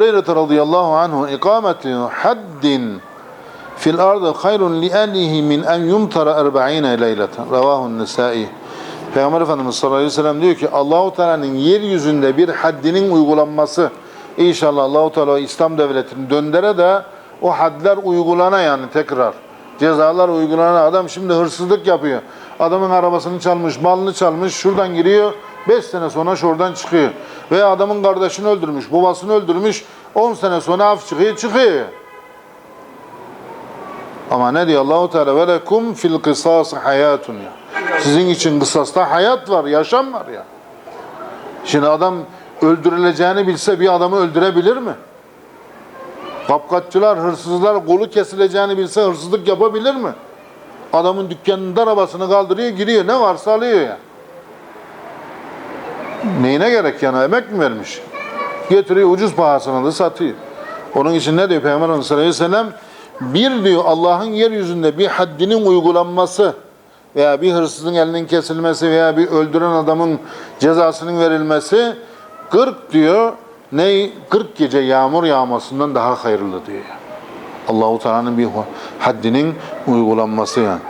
Hureyre radıyallahu anhu ikametu haddin fil ardı hayrun li ahlihi min en yumtara 40 leyleten. Ravahu'n Nesai. Peygamber Efendimiz sallallahu aleyhi ve sellem diyor ki Allahu Teala'nın yeryüzünde bir haddinin uygulanması inşallah Allahu Teala İslam devletini döndere de o hadler uygulana yani tekrar. Cezalar uygulana adam şimdi hırsızlık yapıyor. Adamın arabasını çalmış, malını çalmış, şuradan giriyor. 5 sene sonra şuradan çıkıyor. Veya adamın kardeşini öldürmüş, babasını öldürmüş. 10 sene sonra af çıkıyor, çıkıyor. Ama ne diyor Allahu Teala ve lekum fil kısas hayatun ya. Sizin için kısasta hayat var, yaşam var ya. Şimdi adam öldürüleceğini bilse bir adamı öldürebilir mi? Kapkaççılar, hırsızlar kolu kesileceğini bilse hırsızlık yapabilir mi? Adamın dükkanının arabasını kaldırıyor, giriyor. Ne varsa alıyor ya. Neyine gerek yani? Emek mi vermiş? Getiriyor ucuz pahasına da satıyor. Onun için ne diyor Peygamber Efendimiz sallallahu aleyhi ve sellem? Bir diyor Allah'ın yeryüzünde bir haddinin uygulanması veya bir hırsızın elinin kesilmesi veya bir öldüren adamın cezasının verilmesi 40 diyor ne 40 gece yağmur yağmasından daha hayırlı diyor. Allahu Teala'nın bir haddinin uygulanması yani.